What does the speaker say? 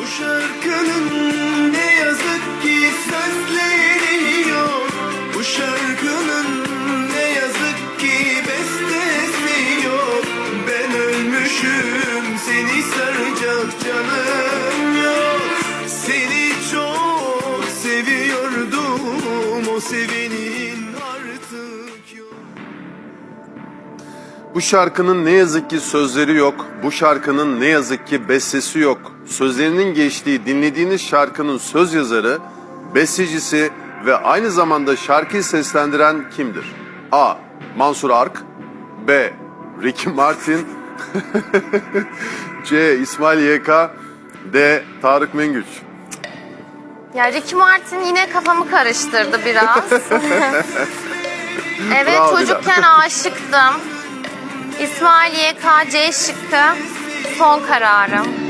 Bu şarkının ne yazık ki sözleri Bu şarkının ne yazık ki bestesi yok. Ben ölmüşüm seni saracak canım yok. Seni çok seviyordum o sevenin Bu şarkının ne yazık ki sözleri yok. Bu şarkının ne yazık ki bestesi yok. Sözlerinin geçtiği dinlediğiniz şarkının söz yazarı, bestecisi ve aynı zamanda şarkıyı seslendiren kimdir? A. Mansur Ark B. Ricky Martin C. İsmail YK D. Tarık Mengüç Ya Ricky Martin yine kafamı karıştırdı biraz. evet Bravo çocukken aşıktım. İsmail YK C şıkkı son kararım.